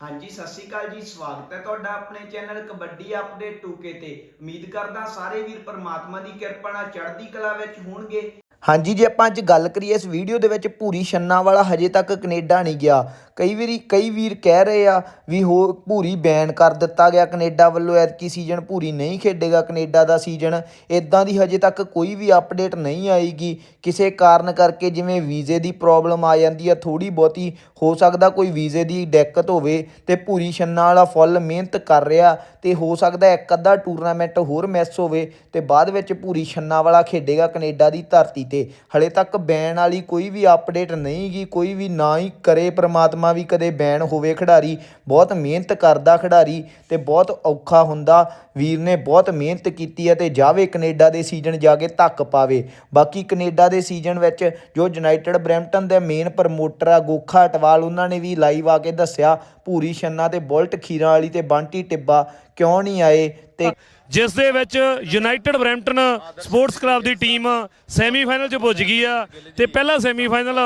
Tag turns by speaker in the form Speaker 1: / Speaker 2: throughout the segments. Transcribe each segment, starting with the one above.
Speaker 1: ਹਾਂਜੀ, ਸਤਿ ਸ਼੍ਰੀ ਅਕਾਲ ਜੀ, ਸਵਾਗਤ ਹੈ ਤੁਹਾਡਾ ਆਪਣੇ ਚੈਨਲ ਕਬੱਡੀ ਅਪਡੇਟ 2K ਤੇ। ਉਮੀਦ ਕਰਦਾ ਸਾਰੇ ਵੀਰ ਪਰਮਾਤਮਾ ਦੀ ਕਿਰਪਾ ਨਾਲ ਚੜ੍ਹਦੀ ਕਲਾ ਵਿੱਚ ਹੋਣਗੇ। ਹਾਂਜੀ, ਜੇ ਆਪਾਂ ਅੱਜ ਗੱਲ ਕਰੀਏ ਇਸ ਵੀਡੀਓ ਦੇ ਵਿੱਚ ਭੂਰੀ ਛੰਨਾ ਵਾਲਾ ਹਜੇ ਤੱਕ ਕੈਨੇਡਾ ਨਹੀਂ ਗਿਆ। ਕਈ ਵਾਰੀ, ਕਈ ਵੀਰ ਕਹਿ ਰਹੇ ਆ ਵੀ ਹੋ, ਭੂਰੀ ਬੈਨ ਕਰ ਦਿੱਤਾ ਗਿਆ ਕੈਨੇਡਾ ਵੱਲੋਂ, ਐਤਕੀ ਸੀਜ਼ਨ ਭੂਰੀ ਨਹੀਂ ਖੇਡੇਗਾ ਕੈਨੇਡਾ ਦਾ ਸੀਜ਼ਨ ਇਦਾਂ ਦੀ ਹਜੇ ਤੱਕ ਕੋਈ ਵੀ ਅਪਡੇਟ ਨਹੀਂ ਆਏਗੀ। ਕਿਸੇ ਕਾਰਨ ਕਰਕੇ ਜਿਵੇਂ ਵੀਜ਼ੇ ਦੀ ਪ੍ਰੋਬਲਮ ਆ ਜਾਂਦੀ ਆ ਥੋੜੀ ਬਹੁਤੀ ਹੋ ਸਕਦਾ ਕੋਈ ਵੀਜ਼ੇ ਦੀ ਦਿੱਕਤ ਹੋਵੇ ਤੇ ਭੂਰੀ ਛੰਨਾ ਵਾਲਾ ਫੁੱਲ ਮਿਹਨਤ ਕਰ ਰਿਹਾ ਤੇ ਹੋ ਸਕਦਾ ਇੱਕ ਅੱਧਾ ਟੂਰਨਾਮੈਂਟ ਹੋਰ ਮਿਸ ਹੋਵੇ ਤੇ ਬਾਅਦ ਵਿੱਚ ਭੂਰੀ ਛੰਨਾ ਵਾਲਾ ਖੇਡੇਗਾ ਕੈਨੇਡਾ ਦੀ ਧਰਤੀ ਤੇ। ਹਲੇ ਤੱਕ ਬੈਨ ਵਾਲੀ ਕੋਈ ਵੀ ਅਪਡੇਟ ਨਹੀਂ ਗੀ ਕੋਈ ਵੀ ਨਾ ਹੀ ਕਰੇ ਪ੍ਰਮਾਤਮਾ ਵੀ ਕਦੇ ਬੈਨ ਹੋਵੇ ਖਿਡਾਰੀ, ਬਹੁਤ ਮਿਹਨਤ ਕਰਦਾ ਖਿਡਾਰੀ ਤੇ ਬਹੁਤ ਔਖਾ ਹੁੰਦਾ। ਵੀਰ ਨੇ ਬਹੁਤ ਮਿਹਨਤ ਕੀਤੀ ਹੈ ਤੇ ਜਾਵੇ ਕੈਨੇਡਾ ਦੇ ਸੀਜ਼ਨ ਜਾ ਕੇ ਧੱਕ ਪਾਵੇ। ਬਾਕੀ ਕੈਨੇਡਾ ਦੇ ਸੀਜ਼ਨ ਵਿੱਚ ਜੋ ਯੂਨਾਈਟਿਡ ਬਰੈਂਪਟਨ ਦੇ ਮੇਨ ਪ੍ਰਮੋਟਰ ਆ, ਗੋਖਾ ਅਟਵਾਲ ਉਹਨਾਂ ਨੇ ਵੀ ਲਾਈਵ ਆ ਕੇ ਦੱਸਿਆ। ਭੂਰੀ ਛੰਨਾ ਤੇ ਬੁਲਟ ਖੀਰਾਂ ਵਾਲੀ ਤੇ ਬੰਟੀ ਟਿੱਬਾ ਕਿਉਂ ਨਹੀਂ ਆਏ ਤੇ
Speaker 2: ਜਿਸ ਦੇ ਵਿੱਚ ਯੂਨਾਈਟਿਡ ਬਰੈਂਪਟਨ ਸਪੋਰਟਸ ਕਲੱਬ ਦੀ ਟੀਮ ਸੈਮੀਫਾਈਨਲ 'ਚ ਪੁੱਜ ਗਈ ਆ ਤੇ ਪਹਿਲਾ semifinal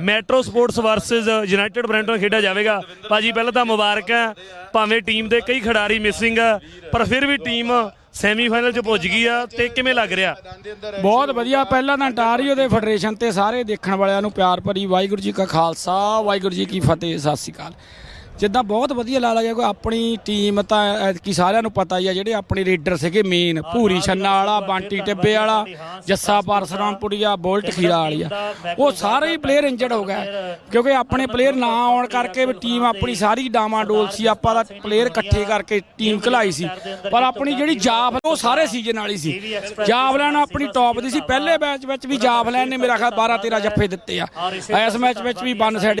Speaker 2: Metro Sports versus United Brampton ਖੇਡਿਆ ਜਾਵੇਗਾ। ਭਾਜੀ ਪਹਿਲਾਂ ਤਾਂ ਮੁਬਾਰਕ ਹੈ। ਭਾਵੇਂ ਟੀਮ ਦੇ ਕਈ ਖਿਡਾਰੀ ਮਿਸਿੰਗ ਆ ਪਰ ਫਿਰ ਵੀ ਟੀਮ ਸੈਮੀਫਾਈਨਲ 'ਚ ਪੁੱਜ ਗਈ ਆ ਤੇ ਕਿਵੇਂ ਲੱਗ ਰਿਹਾ?
Speaker 3: ਬਹੁਤ ਵਧੀਆ। ਪਹਿਲਾਂ ਤਾਂ ਅੰਟਾਰੀਓ ਦੇ ਫੈਡਰੇਸ਼ਨ ਤੇ ਸਾਰੇ ਦੇਖਣ ਵਾਲਿਆਂ ਨੂੰ ਪਿਆਰ ਭਰੀ ਵਾਹਿਗੁਰੂ ਜੀ ਕਾ ਖਾਲਸਾ ਵਾਹਿਗੁਰੂ ਜੀ ਕੀ ਫਤਿਹ ਸਤਿ ਸ਼੍ਰੀ ਅਕਾਲ। ਜਿੱਦਾਂ ਬਹੁਤ ਵਧੀਆ ਲਾ ਲੱਗਿਆ ਕੋਈ ਆਪਣੀ ਟੀਮ ਤਾਂ ਐਤਕੀ ਸਾਰਿਆਂ ਨੂੰ ਪਤਾ ਹੀ ਆ ਜਿਹੜੇ ਆਪਣੇ ਰੀਡਰ ਸੀਗੇ ਮੇਨ ਭੂਰੀ ਛੰਨਾ ਵਾਲਾ ਬਾਂਟੀ ਟਿੱਬੇ ਵਾਲਾ ਜੱਸਾ ਪਰਸਰਾਮਪੁਰੀਆ ਬੁਲਟ ਖੀਰਾ ਵਾਲੀਆ ਉਹ ਸਾਰੇ ਹੀ ਪਲੇਅਰ ਇੰਜਰਡ ਹੋ ਗਏ। ਕਿਉਂਕਿ ਆਪਣੇ ਪਲੇਅਰ ਨਾ ਆਉਣ ਕਰਕੇ ਵੀ ਟੀਮ ਆਪਣੀ ਸਾਰੀ ਡਾਮਾਂ ਡੋਲ ਸੀ ਆਪਾਂ ਦਾ ਪਲੇਅਰ ਇਕੱਠੇ ਕਰਕੇ ਟੀਮ ਘਲਾਈ ਸੀ। ਪਰ ਆਪਣੀ ਜਿਹੜੀ ਜਾਬ ਉਹ ਸਾਰੇ ਸੀਜ਼ਨ ਵਾਲੀ ਸੀ। ਜਾਵਲੈਨ ਆਪਣੀ ਟੌਪ ਦੀ ਸੀ। ਪਹਿਲੇ ਮੈਚ ਵਿੱਚ ਵੀ ਜਾਵਲੈਨ ਨੇ ਮੇਰਾ ਖਿਆਲ 12 13 ਜੱਫੇ ਦਿੱਤੇ ਆ। ਇਸ ਮੈਚ ਵਿੱਚ ਵੀ ਵਨ ਸਾਈਡ